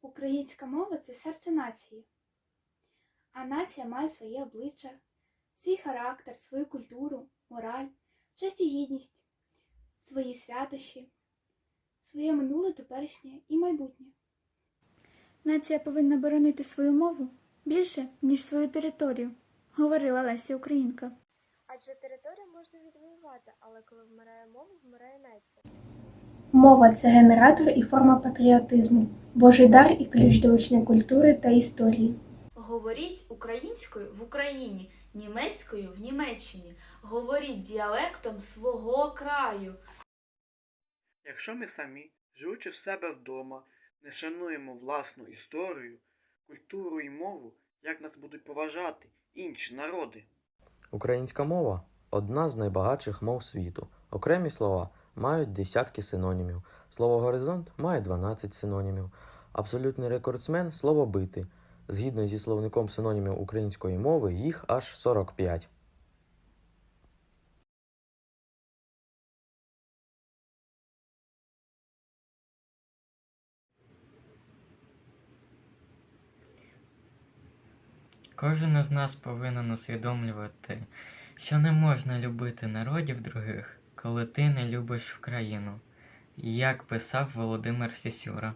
Українська мова це серце нації. А нація має своє обличчя, свій характер, свою культуру, мораль, честь і гідність, свої святощі, своє минуле, теперішнє і майбутнє. Нація повинна боронити свою мову більше, ніж свою територію, говорила Леся Українка. Адже територію можна відвоювати, але коли вмирає мова, вмирає нація. Мова це генератор і форма патріотизму, Божий дар і ключ до учня культури та історії. Говоріть українською в Україні, німецькою в Німеччині. Говоріть діалектом свого краю. Якщо ми самі, живучи в себе вдома, не шануємо власну історію, культуру і мову, як нас будуть поважати інші народи? Українська мова одна з найбагатших мов світу. Окремі слова мають десятки синонімів. Слово горизонт має 12 синонімів. Абсолютний рекордсмен слово бити. Згідно зі словником синонімів української мови, їх аж 45. Кожен із нас повинен усвідомлювати, що не можна любити народів других, коли ти не любиш в країну, як писав Володимир Сісюра.